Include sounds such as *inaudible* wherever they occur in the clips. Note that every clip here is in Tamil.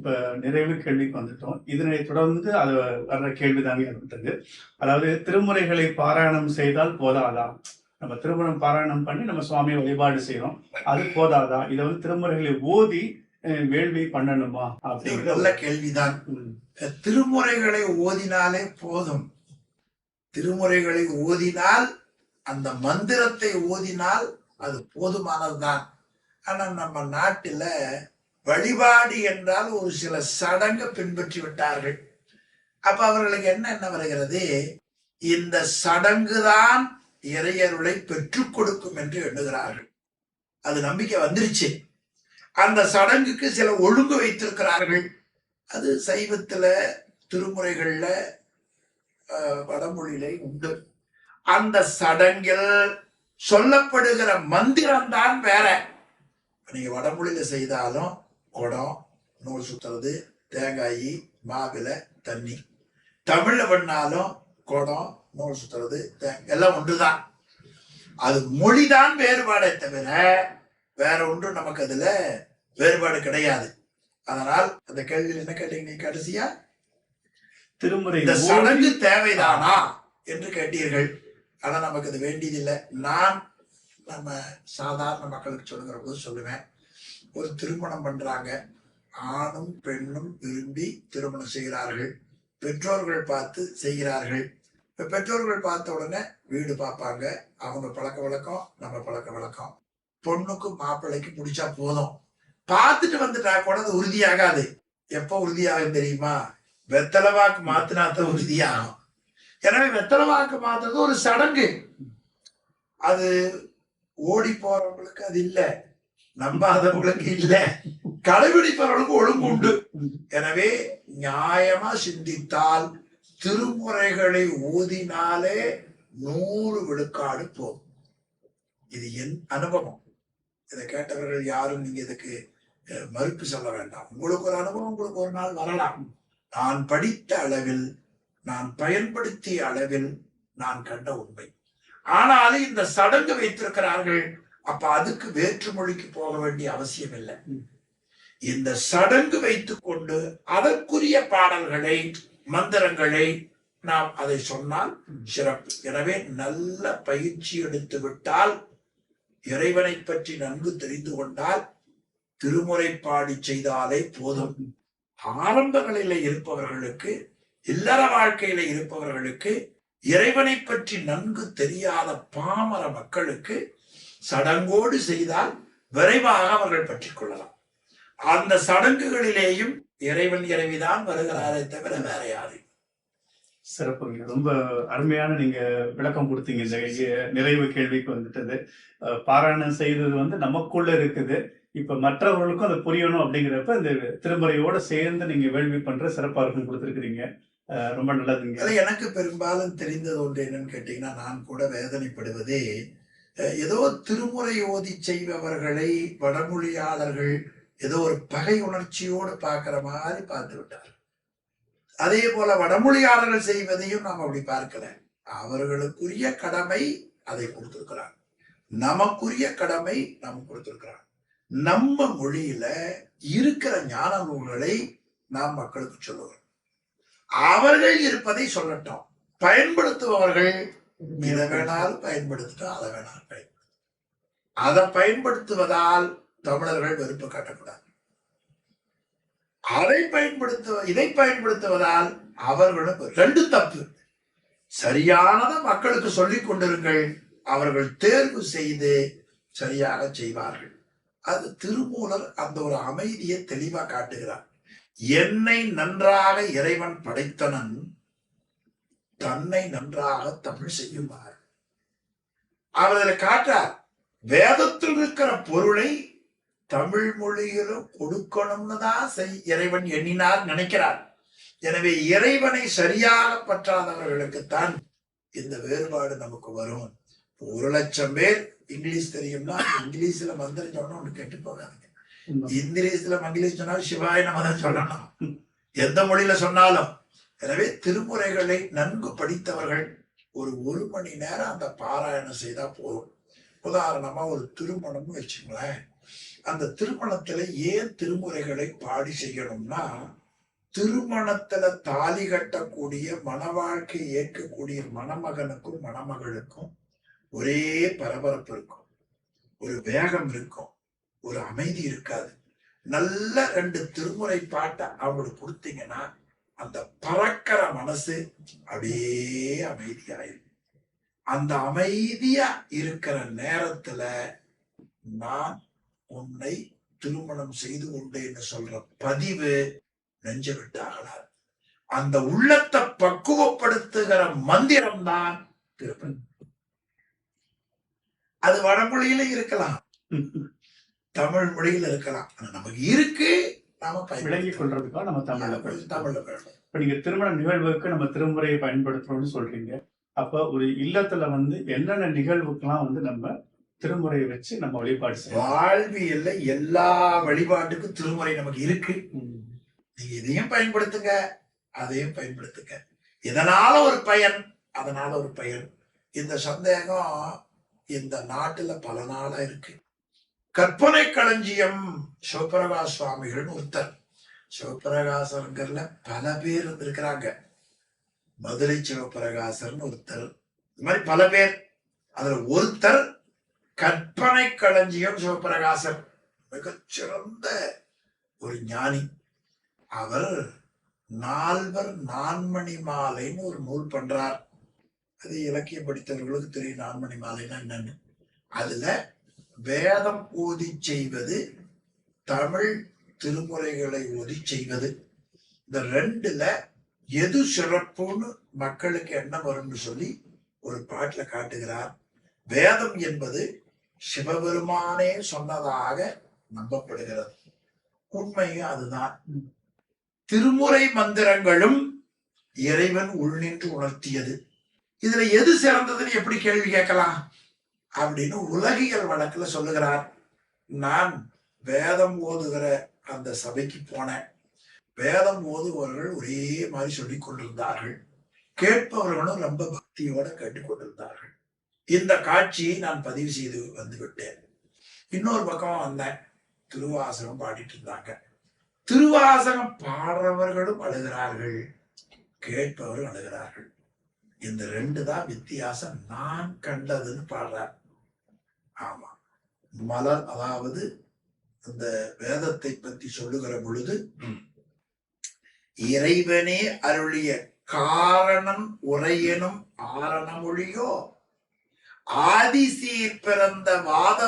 இப்ப நிறைவு கேள்விக்கு வந்துட்டோம். இதனை தொடர்ந்து அது வர்ற கேள்விதாங்க இருந்தது. அதாவது திருமுறைகளை பாராயணம் செய்தால் போதாதா? நம்ம திருமணம் பாராயணம் பண்ணி நம்ம சுவாமியை வழிபாடு செய்யறோம் அது போதாதா? இதை வந்து திருமுறைகளை ஓதி வேள்வி பண்ணணுமா? அப்படிங்கிற நல்ல கேள்விதான். திருமுறைகளை ஓதினாலே போதும். திருமுறைகளை ஓதினால் அந்த மந்திரத்தை ஓதினால் அது போதுமானதுதான். ஆனா நம்ம நாட்டுல வழிபாடு என்றால் ஒரு சில சடங்கு பின்பற்றி விட்டார்கள் அப்ப அவர்களுக்கு என்ன என்ன வருகிறது? இந்த சடங்குதான் இறையருளை பெற்றுக் கொடுக்கும் என்று எண்ணுகிறார்கள். அது நம்பிக்கை வந்துருச்சு. அந்த சடங்குக்கு சில ஒழுங்கு வைத்திருக்கிறார்கள். அது சைவத்துல திருமுறைகள்ல வடமொழியிலே உண்டு. அந்த சடங்கில் சொல்லப்படுகிற மந்திரம்தான் வேற. நீங்க வடமொழியில செய்தாலும் குடம் நூல் சுத்துறது தேங்காய் மாவிலை தண்ணி. தமிழ்ல பண்ணாலும் குடம் நூல் சுத்துறது தே- எல்லாம் ஒன்றுதான். அது மொழிதான் வேறுபாடே தவிர வேற ஒன்றும் நமக்கு அதுல வேறுபாடு கிடையாது. அதனால் அந்த கேள்வியில் என்ன கேட்டீங்க கடைசியா? திருமுறை இந்த சடங்கு தேவைதானா என்று கேட்டீர்கள். ஆனா நமக்கு அது வேண்டியதில்லை. நான் நம்ம சாதாரண மக்களுக்கு சொல்லுகிற போது சொல்லுவேன். ஒரு திருமணம் பண்றாங்க. ஆணும் பெண்ணும் விரும்பி திருமணம் செய்கிறார்கள். பெற்றோர்கள் பார்த்து செய்கிறார்கள். இப்போ பெற்றோர்கள் பார்த்த உடனே வீடு பார்ப்பாங்க. அவங்க பழக்க வழக்கம் நம்ம பழக்க வழக்கம். பொண்ணுக்கும் மாப்பிள்ளைக்கும் பிடிச்சா போதும். பார்த்துட்டு வந்துட்டா கூட அது உறுதியாகாது. எப்போ உறுதியாகும் தெரியுமா? வெத்தலை வாக்கு மாத்தினாத்தான் உறுதியாகும். எனவே வெத்தலை வாக்கு மாத்துறது ஒரு சடங்கு. அது ஓடி போறவங்களுக்கு அது இல்லை. நம்பாதவங்களுக்கு இல்ல. கடைபிடிப்பவர்களுக்கு ஒழுங்கு உண்டு எனவே நியாயமா சிந்தித்தால் திருமுறைகளை ஓதினாலே நூறு விழுக்காடு போகும் இது என் அனுபவம். இதை கேட்டவர்கள் யாரும் நீங்க இதுக்கு அஹ், மறுப்பு சொல்ல வேண்டாம். உங்களுக்கு ஒரு அனுபவம் உங்களுக்கு ஒரு நாள் வரலாம். நான் படித்த அளவில் நான் பயன்படுத்திய அளவில் நான் கண்ட உண்மை. ஆனாலும் இந்த சடங்கு வைத்திருக்கிறார்கள் அப்ப அதுக்கு வேற்று மொழிக்கு போக வேண்டிய அவசியம் இல்லை. இந்த சடங்கு வைத்துக் கொண்டு அதற்குரிய பாடல்களை மந்திரங்களை நாம் அதை சொன்னால் சிறப்பு. எனவே நல்ல பயிற்சி எடுத்து விட்டால் இறைவனை பற்றி நன்கு தெரிந்து கொண்டால் திருமுறை பாடி செய்தாலே போதும். ஆரம்ப நிலையில இருப்பவர்களுக்கு இல்லற வாழ்க்கையில இருப்பவர்களுக்கு இறைவனை பற்றி நன்கு தெரியாத பாமர மக்களுக்கு சடங்கோடு செய்தால் விரைவாக அவர்கள் பற்றிக் கொள்ளலாம். அந்த சடங்குகளிலேயும் இறைவன் இறைவிதான் வருகிறாரே தவிர வேற யாரு? சிறப்புங்க ரொம்ப அருமையான நீங்க விளக்கம் கொடுத்தீங்க இந்த நிறைவு கேள்விக்கு வந்துட்டது. பாராயணம் செய்தது வந்து நமக்குள்ள இருக்குது. இப்ப மற்றவர்களுக்கும் அது புரியணும் அப்படிங்கிறப்ப இந்த திருமுறையோட சேர்ந்து நீங்க வேள்வி பண்ற சிறப்பா இருக்கும் கொடுத்துருக்கீங்க அஹ் ரொம்ப நல்லதுங்க. எனக்கு பெரும்பாலும் தெரிந்தது ஒன்று என்னன்னு கேட்டீங்கன்னா நான் கூட வேதனைப்படுவதே ஏதோ திருமுறை ஓதி செய்பவர்களை வடமொழியாளர்கள் ஏதோ ஒரு பகை உணர்ச்சியோடு பார்க்கிற மாதிரி பார்த்து விட்டார் அதே போல வடமொழியாளர்கள் செய்வதையும் நாம் அப்படி பார்க்கல. அவர்களுக்குரிய கடமை அதை கொடுத்திருக்கிறார். நமக்குரிய கடமை நாம் கொடுத்திருக்கிறார். நம்ம மொழியில இருக்கிற ஞான நூல்களை நாம் மக்களுக்கு சொல்லுவோம் அவர்கள் இருப்பதை சொல்லட்டும். பயன்படுத்துபவர்கள் இதை வேணாலும் பயன்படுத்திட்டோம் அதை வேணாலும் பயன்படுத்தும் அதை பயன்படுத்துவதால் தமிழர்கள் வெறுப்பு காட்டக்கூடாது. அதை பயன்படுத்துவ இதை பயன்படுத்துவதால் அவர்களும் ரெண்டு தப்பு சரியானதை மக்களுக்கு சொல்லிக் கொண்டிருங்கள் அவர்கள் தேர்வு செய்து சரியாக செய்வார்கள். அது திருமூலர் அந்த ஒரு அமைதியை தெளிவா காட்டுகிறார். என்னை நன்றாக இறைவன் படைத்தனன் தன்னை நன்றாக தமிழ் செய்யுமாறு. அவர் அதில் காட்டார் வேதத்தில் இருக்கிற பொருளை தமிழ் மொழியிலும் கொடுக்கணும்னு தான் செய் இறைவன் எண்ணினார் நினைக்கிறார். எனவே இறைவனை சரியாக பற்றாதவர்களுக்குத்தான் இந்த வேறுபாடு நமக்கு வரும். ஒரு லட்சம் பேர் இங்கிலீஷ் தெரியும்னா இங்கிலீஷ்ல மந்திரம் சொன்னா ஒன்று கெட்டு போகாதுங்க. இங்கிலீஷ்ல மங்கிலீஷ் சொன்னா சிவாய நம்ம தான் சொல்லணும். எந்த மொழியில சொன்னாலும் எனவே திருமுறைகளை நன்கு படித்தவர்கள் ஒரு ஒரு மணி நேரம் அந்த பாராயணம் செய்தா போதும். உதாரணமா ஒரு திருமணம்னு வச்சுங்களேன். அந்த திருமணத்துல ஏன் திருமுறைகளை பாடி செய்யணும்னா திருமணத்துல தாலி கட்டக்கூடிய மன வாழ்க்கை ஏற்கக்கூடிய மணமகனுக்கும் மணமகளுக்கும் ஒரே பரபரப்பு இருக்கும். ஒரு வேகம் இருக்கும். ஒரு அமைதி இருக்காது. நல்ல ரெண்டு திருமுறை பாட்டை அவங்களுக்கு கொடுத்தீங்கன்னா அந்த பறக்கிற மனசு அப்படியே அமைதியாயிரும். அந்த அமைதியா இருக்கிற நேரத்துல நான் உன்னை திருமணம் செய்து கொண்டேன்னு சொல்ற பதிவு நெஞ்ச விட்டு ஆகலாது அந்த உள்ளத்தை பக்குவப்படுத்துகிற மந்திரம் தான் திருப்பதி அது வடமொழியில இருக்கலாம். *laughs* தமிழ் மொழியில இருக்கலாம். ஆனா நமக்கு இருக்கு. நாம விளங்கி பயன்படுத்திக் கொள்றதுக்காக நம்ம தமிழ்ல தமிழ்ல இப்ப நீங்க திருமண நிகழ்வுக்கு நம்ம திருமுறையை பயன்படுத்துறோம்னு சொல்றீங்க. அப்ப ஒரு இல்லத்துல வந்து என்னென்ன நிகழ்வுக்கெல்லாம் வந்து நம்ம திருமுறையை வச்சு நம்ம வழிபாடு செய்யலாம் வாழ்வியல்ல எல்லா வழிபாட்டுக்கும் திருமுறை நமக்கு இருக்கு. நீங்க இதையும் பயன்படுத்துங்க அதையும் பயன்படுத்துங்க. இதனால ஒரு பயன் அதனால ஒரு பயன் இந்த சந்தேகம் இந்த நாட்டுல பல நாளா இருக்கு. கற்பனை களஞ்சியம். சிவபிரகாஷ் சுவாமிகள்னு ஒருத்தர் சிவபிரகாசருங்கிறதுல பல பேர் இருந்திருக்கிறாங்க. மதுரை சிவபிரகாசர்னு ஒருத்தர் இது மாதிரி பல பேர். அதுல ஒருத்தர் கற்பனை களஞ்சியம் சிவபிரகாசர் மிகச்சிறந்த ஒரு ஞானி. அவர் நால்வர் நான்மணி மாலைன்னு ஒரு நூல் பண்றார். அது இலக்கியம் படித்தவர்களுக்கு தெரியும். நான்மணி மாலைன்னா என்னன்னு. அதுல வேதம் ஓதி செய்வது தமிழ் திருமுறைகளை ஓதி செய்வது. இந்த ரெண்டுல எது சிறப்புன்னு மக்களுக்கு என்ன வரும்னு சொல்லி ஒரு பாட்டுல காட்டுகிறார். வேதம் என்பது சிவபெருமானே சொன்னதாக நம்பப்படுகிறது. உண்மையும் அதுதான். திருமுறை மந்திரங்களும் இறைவன் உள்நின்று உணர்த்தியது. இதுல எது சிறந்ததுன்னு எப்படி கேள்வி கேட்கலாம்? அப்படின்னு உலகியல் வழக்குல சொல்லுகிறார். நான் வேதம் ஓதுகிற அந்த சபைக்கு போனேன். வேதம் ஓதுபவர்கள் ஒரே மாதிரி சொல்லி கொண்டிருந்தார்கள். கேட்பவர்களும் ரொம்ப பக்தியோட கேட்டுக்கொண்டிருந்தார்கள் இந்த காட்சியை நான் பதிவு செய்து வந்து விட்டேன் இன்னொரு பக்கம் வந்தேன். திருவாசகம் பாடிட்டு இருந்தாங்க. திருவாசகம் பாடுறவர்களும் அழுகிறார்கள். கேட்பவர்கள் அழுகிறார்கள். இந்த ரெண்டு தான் வித்தியாசம். நான் கண்டதுன்னு பாடுறார். ஆமா. மலர் அதாவது இந்த வேதத்தை பற்றி சொல்லுகிற பொழுது இறைவனே அருளிய காரணம் உரையனும் ஆரணமொழியோ ஆதிசீர் பிறந்த வாத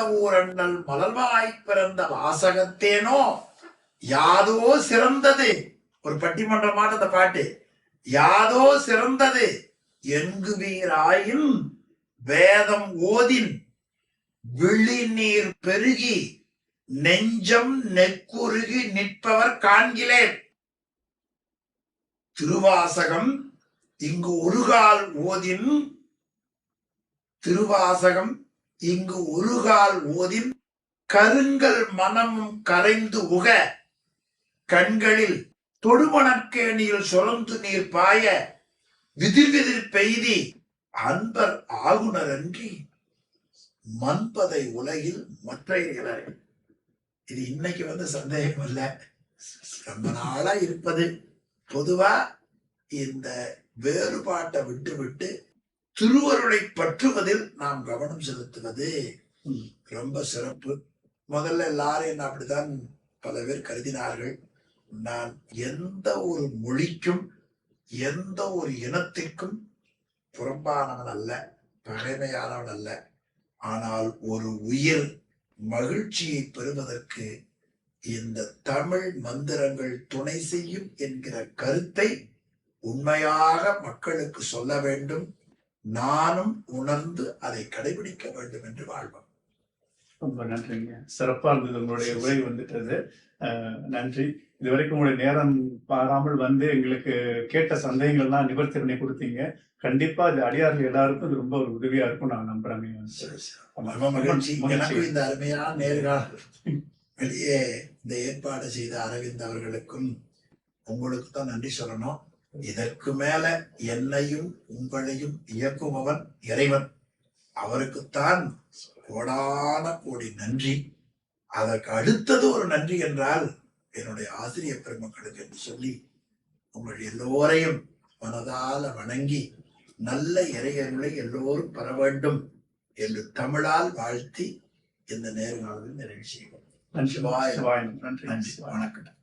மலர்வாய் பிறந்த வாசகத்தேனோ யாதோ சிறந்தது. ஒரு பட்டிமன்றமான அந்த பாட்டு. யாதோ சிறந்தது. எங்குவீராயின் வேதம் ஓதின் விழிநீர் பெருகி நெஞ்சம் நெக்குருகி நிற்பவர் காண்கிலே திருவாசகம் இங்கு ஒருகால் ஓதின் திருவாசகம் இங்கு ஒருகால் ஓதின் கருங்கல் மனமும் கரைந்து உக கண்களில் தொடுமணற்கேணியில் சுரந்து நீர் பாய விதிர்விதிர் பெய்தி அன்பர் ஆகுனரன்றி. மண்பதை உலகில் மற்ற இது இன்னைக்கு வந்து சந்தேகம் இல்ல. ரொம்ப நாளா இருப்பது. பொதுவா இந்த வேறுபாட்டை விட்டு விட்டு திருவருளை பற்றுவதில் நாம் கவனம் செலுத்துவது. ரொம்ப சிறப்பு. முதல்ல எல்லாரும் என்ன அப்படித்தான் பல பேர் கருதினார்கள். நான் எந்த ஒரு மொழிக்கும் எந்த ஒரு இனத்திற்கும் புறம்பானவன் அல்ல. பகைமையானவன் அல்ல. ஆனால் ஒரு உயிர் மகிழ்ச்சியை பெறுவதற்கு இந்த தமிழ் மந்திரங்கள் துணை செய்யும் என்கிற கருத்தை உண்மையாக மக்களுக்கு சொல்ல வேண்டும். நானும் உணர்ந்து அதை கடைபிடிக்க வேண்டும் என்று வாழ்வோம். ரொம்ப நன்றிங்க. சிறப்பாக இருந்தது உங்களுடைய உரை வந்துட்டது. நன்றி. இது வரைக்கும் உங்களுடைய நேரம் பாராமல் வந்து எங்களுக்கு கேட்ட சந்தேகங்கள்லாம் நிவர்த்தி பண்ணி கொடுத்தீங்க. கண்டிப்பா இது அடியார்கள் எல்லாருக்கும் இது ரொம்ப ஒரு உதவியா இருக்கும். நான். எனக்கும் இந்த அருமையான நேர்காணல் வெளியே இந்த ஏற்பாடு செய்த அரவிந்த் அவர்களுக்கும் உங்களுக்கு தான் நன்றி சொல்லணும். இதற்கு மேல என்னையும் உங்களையும் இயக்குபவன் இறைவன். அவருக்குத்தான் கோடான கோடி நன்றி. அதற்கு அடுத்தது ஒரு நன்றி என்றால் என்னுடைய ஆசிரியர் பெருமக்களுக்கு என்று சொல்லி உங்கள் எல்லோரையும் மனதால வணங்கி நல்ல இறையர்களை எல்லோரும் பெற வேண்டும் என்று தமிழால் வாழ்த்தி இந்த நேர்காணலில் நிறைவு செய்வோம். நன்றி. வணக்கம்.